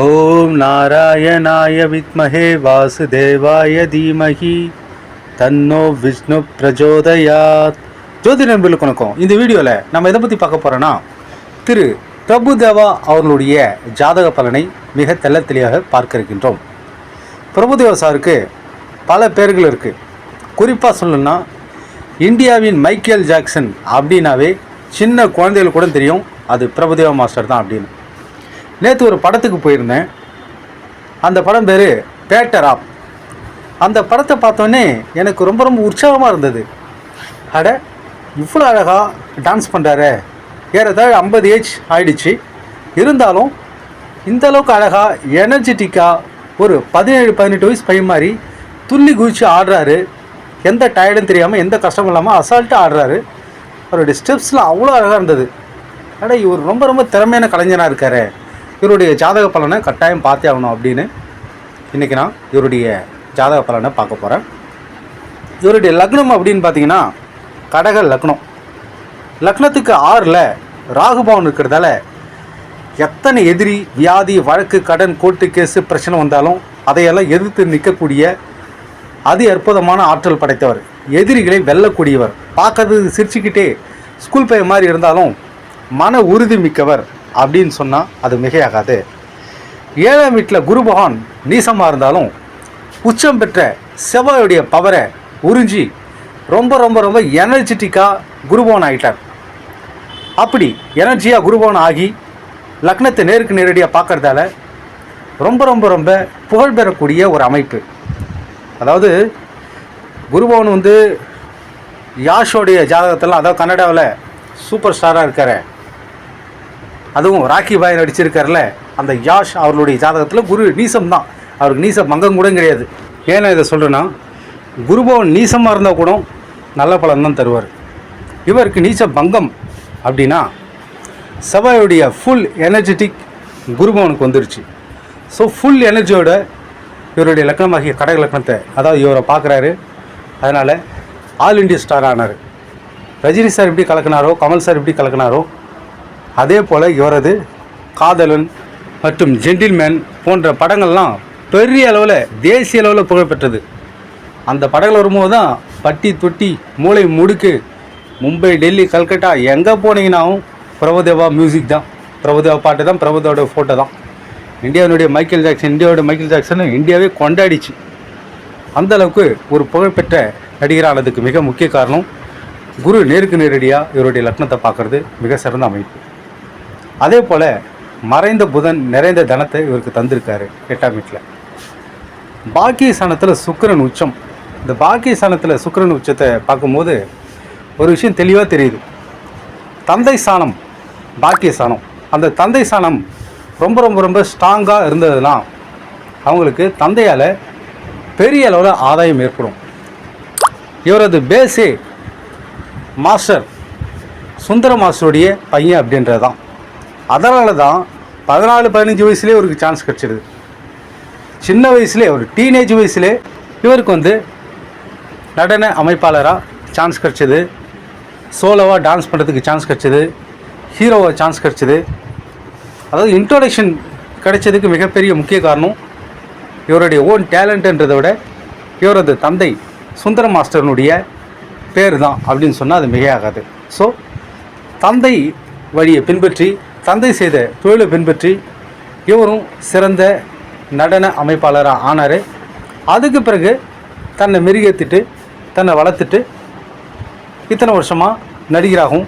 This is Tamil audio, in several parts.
ஓம் நாராயணாய வித்மஹே வாசுதேவாய தீமகி தன்னோ விஷ்ணு பிரஜோதயாத். ஜோதி நண்பர்களுக்கு வணக்கம். இந்த வீடியோவில் நம்ம எதை பற்றி பார்க்க போகிறோன்னா திரு பிரபுதேவா அவர்களுடைய ஜாதக பலனை மிக தெல்ல தெளிவாக பார்க்க இருக்கின்றோம். பிரபுதேவா சாருக்கு பல பேர்கள் இருக்குது குறிப்பாக சொல்லணும்னா இந்தியாவின் மைக்கேல் ஜாக்சன் அப்படின்னாவே சின்ன குழந்தைகள் கூட தெரியும். அது பிரபுதேவா மாஸ்டர் தான் அப்படின்னு. நேற்று ஒரு படத்துக்கு போயிருந்தேன். அந்த படம் பேர் பேட்டர் ஆப் அந்த படத்தை பார்த்தோன்னே எனக்கு ரொம்ப ரொம்ப உற்சாகமாக இருந்தது. அட இவ்வளோ அழகாக டான்ஸ் பண்ணுறாரு ஏறத்தாழ ஐம்பது ஏஜ் ஆயிடுச்சு. இருந்தாலும் இந்த அளவுக்கு அழகாக எனர்ஜெட்டிக்காக ஒரு பதினேழு பதினெட்டு வயசு பையன் மாதிரி துள்ளி குதிச்சு ஆடுறாரு. எந்த டயர்டும் தெரியாமல் எந்த கஷ்டமும் இல்லாமல் அசால்ட்டாக ஆடுறாரு. அவருடைய ஸ்டெப்ஸ்லாம் அவ்வளோ அழகாக இருந்தது. ஆனால் இவர் ரொம்ப ரொம்ப திறமையான கலைஞனாக இருக்காரு. இவருடைய ஜாதக பலனை கட்டாயம் பார்த்தே ஆகணும் அப்படின்னு இன்றைக்கி நான் இவருடைய ஜாதக பலனை பார்க்க போகிறேன் இவருடைய லக்னம் அப்படின்னு பார்த்தீங்கன்னா கடக லக்னம். லக்னத்துக்கு ஆறில் ராகுபவன் இருக்கிறதால எத்தனை எதிரி வியாதி வழக்கு கடன் கோர்ட்டு கேஸு பிரச்சனை வந்தாலும் அதையெல்லாம் எதிர்த்து நிற்கக்கூடிய அதி அற்புதமான ஆற்றல் படைத்தவர். எதிரிகளை வெல்லக்கூடியவர். பார்க்கறது சிரிச்சுக்கிட்டே ஸ்கூல் பையன் மாதிரி இருந்தாலும் மன உறுதி மிக்கவர். அப்படின்னு சொன்னால் அது மிகையாகாது. ஏழாம் வீட்டில் குரு பகவான் நீசமாக இருந்தாலும் உச்சம் பெற்ற செவ்வாயுடைய பவரை உறிஞ்சி ரொம்ப ரொம்ப ரொம்ப எனர்ஜெட்டிக்காக குருபவன் ஆகிட்டார் அப்படி எனர்ஜியாக குருபவன் ஆகி லக்னத்தை நேருக்கு நேரடியாக பார்க்கறதால ரொம்ப ரொம்ப ரொம்ப புகழ் பெறக்கூடிய ஒரு அமைப்பு. அதாவது குருபவன் வந்து யாஷோடைய ஜாதகத்தெல்லாம் அதாவது கன்னடாவில் சூப்பர் ஸ்டாராக இருக்கார். அதுவும் ராக்கி பாய் நடிச்சிருக்கார்ல அந்த யாஷ் அவர்களுடைய ஜாதகத்தில் குரு நீசம் தான் அவருக்கு நீச மங்கம் கூட கிடையாது. ஏன்னா இதை சொல்கிறேன்னா குருபவன் நீசமாக இருந்தால் கூட நல்ல பலன் தான் தருவார். இவருக்கு நீச பங்கம் அப்படின்னா செவ்வாயுடைய ஃபுல் எனர்ஜெட்டிக் குருபவனுக்கு வந்துருச்சு. ஸோ ஃபுல் எனர்ஜியோட இவருடைய லக்னமாகிய கடக லக்னத்தை அதாவது இவரை பார்க்குறாரு. அதனால் ஆல் இண்டியா ஸ்டார் ஆனார். ரஜினி சார் எப்படி கலக்கினாரோ கமல் சார் எப்படி கலக்கினாரோ அதே போல் இவரது காதலன் மற்றும் ஜென்டில்மேன் போன்ற படங்கள்லாம் பெரிய அளவில் தேசிய அளவில் புகழ்பெற்றது அந்த படங்கள் வரும்போது தான் பட்டி தொட்டி மூளை முடுக்கு மும்பை டெல்லி கல்கட்டா எங்கே போனீங்கன்னாவும் பிரபுதேவா மியூசிக் தான். பிரபுதேவா பாட்டு தான் பிரபுதேவோட ஃபோட்டோ தான். இந்தியாவினுடைய மைக்கேல் ஜாக்சன் இந்தியாவோட மைக்கேல் ஜாக்சன் இந்தியாவே கொண்டாடிச்சு. அந்த அளவுக்கு ஒரு புகழ்பெற்ற நடிகரானதுக்கு மிக முக்கிய காரணம் குரு நேருக்கு நேரடியாக இவருடைய லக்னத்தை பார்க்குறது மிக சிறந்த அமைப்பு. அதே போல் மறைந்த புதன் நிறைந்த தனத்தை இவருக்கு தந்திருக்காரு எட்டாம் வீட்டில். பாக்கிய சாணத்தில் சுக்கரன் உச்சம். இந்த பாக்கிய சாணத்தில் சுக்கரன் உச்சத்தை பார்க்கும்போது ஒரு விஷயம் தெளிவாக தெரியுது. தந்தை சாணம் பாக்கிய சாணம் அந்த தந்தை சாணம் ரொம்ப ரொம்ப ரொம்ப ஸ்ட்ராங்காக இருந்ததுன்னா அவங்களுக்கு தந்தையால் பெரிய அளவில் ஆதாயம் ஏற்படும். இவரது பேஸே மாஸ்டர் சுந்தர மாஸ்டருடைய பையன் அப்படின்றது தான் அதனால தான் பதினாலு பதினஞ்சு வயசுலேயே இவருக்கு சான்ஸ் கிடச்சிடுது சின்ன வயசுலே ஒரு டீனேஜ் வயசுலே இவருக்கு வந்து நடன அமைப்பாளராக சான்ஸ் கிடச்சிது. சோலோவாக டான்ஸ் பண்ணுறதுக்கு சான்ஸ் கிடச்சிது. ஹீரோவாக சான்ஸ் கிடச்சிது. அதாவது இன்ட்ரோடக்ஷன் கிடைச்சதுக்கு மிகப்பெரிய முக்கிய காரணம் இவருடைய ஓன் டேலண்ட்ன்றதை விட இவரது தந்தை சுந்தர மாஸ்டர்னுடைய பேர் தான் அப்படின்னு சொன்னால் அது மிகையாகாது. ஸோ தந்தை வழியை பின்பற்றி தந்தை செய்த தொழிலை பின்பற்றி இவரும் சிறந்த நடன அமைப்பாளராக ஆனார். அதுக்கு பிறகு தன்னை மெருகேற்றிட்டு தன்னை வளர்த்துட்டு இத்தனை வருஷமாக நடிகராகவும்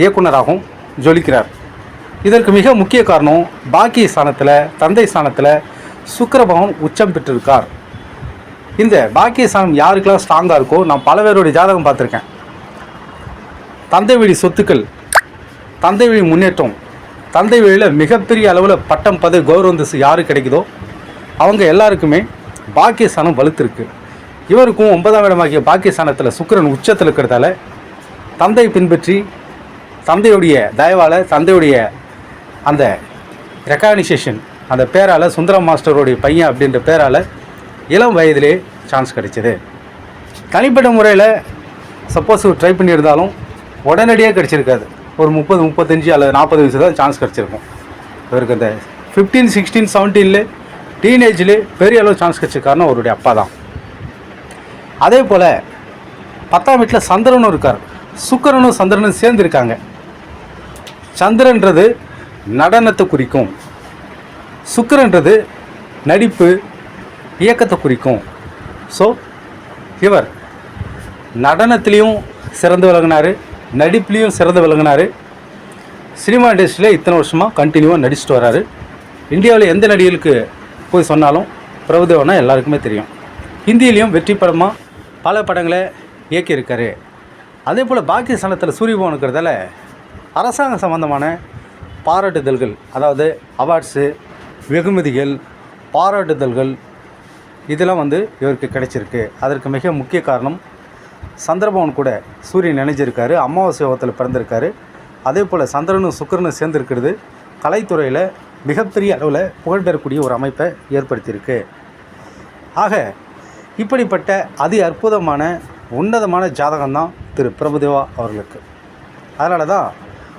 இயக்குனராகவும் ஜொலிக்கிறார். இதற்கு மிக முக்கிய காரணம் பாக்கிய ஸ்தானத்தில் தந்தை ஸ்தானத்தில் சுக்கிரபவன் உச்சம் பெற்றிருக்கார். இந்த பாக்கிய ஸ்தானம் யாருக்கெல்லாம் ஸ்ட்ராங்காக இருக்கோ நான் பல பேருடைய ஜாதகம் பார்த்துருக்கேன். தந்தை வழி சொத்துக்கள் தந்தை வழி முன்னேற்றம் தந்தை வழியில் மிகப்பெரிய அளவில் பட்டம் பதவி கௌரவம் திசை யாரு கிடைக்குதோ அவங்க எல்லாருக்குமே பாக்கியஸ்தானம் வலுத்திருக்கு. இவருக்கும் ஒன்பதாம் இடமாகிய பாக்கியஸ்தானத்தில் சுக்கிரன் உச்சத்தில் இருக்கிறதால தந்தையை பின்பற்றி தந்தையுடைய தயவால் தந்தையுடைய அந்த ரெக்காக்னிசேஷன் அந்த பேரால் சுந்தரம் மாஸ்டருடைய பையன் அப்படின்ற பேரால் இளம் வயதிலே சான்ஸ் கிடைச்சிது. தனிப்பட்ட முறையில் சப்போஸ் ட்ரை பண்ணியிருந்தாலும் உடனடியாக கிடச்சிருக்காது. ஒரு முப்பது முப்பத்தஞ்சு அல்லது நாற்பது வயசு தான் சான்ஸ் கிடச்சிருக்கும். இவருக்கு அந்த ஃபிஃப்டீன் சிக்ஸ்டீன் செவன்டீனில் டீனேஜில் பெரிய அளவு சான்ஸ் கிடச்ச அவருடைய அப்பா தான். அதே போல் பத்தாம் வீட்டில் சந்திரனும் இருக்கார். சுக்கிரனும் சந்திரனும் சேர்ந்துருக்காங்க. சந்திரன்றது நடனத்தை குறிக்கும். சுக்கிரன்றது நடிப்பு இயக்கத்தை குறிக்கும். ஸோ இவர் நடனத்திலையும் சிறந்து விளங்கினார். நடிப்புலேயும் சிறந்து விளங்கினார். சினிமா இண்டஸ்ட்ரியில் இத்தனை வருஷமாக கண்டினியூவாக நடிச்சுட்டு வராரு. இந்தியாவில் எந்த நடிகர்களுக்கு போய் சொன்னாலும் பிரபுதேவனா எல்லாருக்குமே தெரியும். ஹிந்தியிலையும் வெற்றி படமாக பல படங்களை இயக்கியிருக்காரு. அதே போல் பாக்கியஸ்தானத்தில் சூரியபவன் இருக்கிறதால அரசாங்க சம்பந்தமான பாராட்டுதல்கள் அதாவது அவார்ட்ஸு வெகுமதிகள் பாராட்டுதல்கள் இதெல்லாம் வந்து இவருக்கு கிடைச்சிருக்கு. அதற்கு மிக முக்கிய காரணம் சந்திரபவன் கூட சூரியன் நினைஞ்சிருக்காரு அமாவாசை யோகத்தில் பிறந்திருக்காரு. அதே போல் சந்திரனும் சுக்கரனும் சேர்ந்துருக்கிறது. கலைத்துறையில் மிகப்பெரிய அளவில் புகழ்பெறக்கூடிய ஒரு அமைப்பை ஏற்படுத்தியிருக்கு. ஆக இப்படிப்பட்ட அதி அற்புதமான உன்னதமான ஜாதகம்தான் திரு. பிரபுதேவா அவர்களுக்கு. அதனால தான்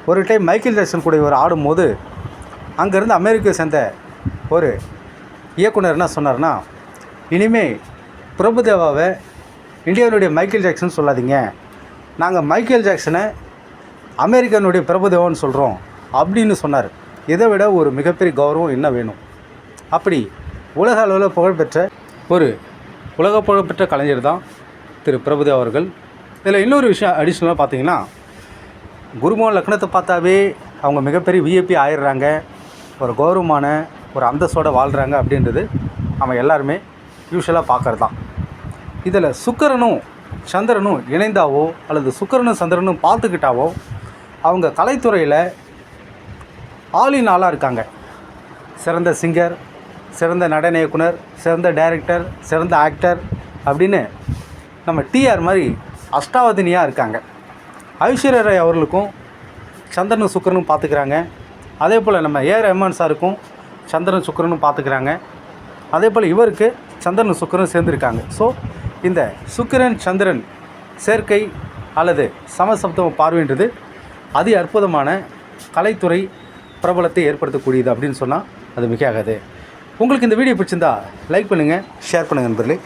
ஒரு டைம் மைக்கேல் ஜாக்சன் கூட இவர் ஆடும்போது அங்கேருந்து அமெரிக்கா சேர்ந்த ஒரு இயக்குனர் என்ன சொன்னார்னா இனிமேல் பிரபுதேவாவை இந்தியாவினுடைய மைக்கேல் ஜாக்சன் சொல்லாதீங்க. நாங்கள் மைக்கேல் ஜாக்சனை அமெரிக்கனுடைய பிரபுதேவன் சொல்கிறோம் அப்படின்னு சொன்னார். இதை விட ஒரு மிகப்பெரிய கௌரவம் என்ன வேணும். அப்படி உலக அளவில் புகழ்பெற்ற ஒரு உலக புகழ்பெற்ற கலைஞர் தான் திரு பிரபுதேவ் அவர்கள். இதில் இன்னொரு விஷயம் அடிஷ்னலாக பார்த்தீங்கன்னா குருமோகன் லக்னத்தை பார்த்தாவே அவங்க மிகப்பெரிய விஐபி ஆயிடுறாங்க. ஒரு கௌரவமான ஒரு அந்தஸ்தோடு வாழ்கிறாங்க அப்படின்றது நம்ம எல்லாருமே யூஸ்வலாக பார்க்கறது தான் இதில் சுக்கரனும் சந்திரனும் இணைந்தாவோ அல்லது சுக்கரனும் சந்திரனும் பார்த்துக்கிட்டாவோ அவங்க கலைத்துறையில் ஆளின் ஆளாக இருக்காங்க. சிறந்த சிங்கர் சிறந்த நடன இயக்குனர் சிறந்த டைரக்டர் சிறந்த ஆக்டர் அப்படின்னு நம்ம டிஆர் மாதிரி அஷ்டாவதினியாக இருக்காங்க. ஐஸ்வர்யா ராய் அவர்களுக்கும் சந்திரனும் சுக்கரனும் பார்த்துக்கிறாங்க. அதே போல் நம்ம ஏ ரஹ்மான் சாருக்கும் சந்திரன் சுக்கரனும் பார்த்துக்கிறாங்க. அதே போல் இவருக்கு சந்திரன் சுக்கரனும் சேர்ந்துருக்காங்க. ஸோ இந்த சுக்கிரன் சந்திரன் சேர்க்கை அல்லது சமசப்தம பார்வைன்றது அதி அற்புதமான கலைத்துறை பிரபலத்தை ஏற்படுத்தக்கூடியது அப்படின்னு சொன்னால் அது மிக ஆகாது உங்களுக்கு இந்த வீடியோ பிடிச்சிருந்தா லைக் பண்ணுங்கள் ஷேர் பண்ணுங்கள் நண்பர்களே.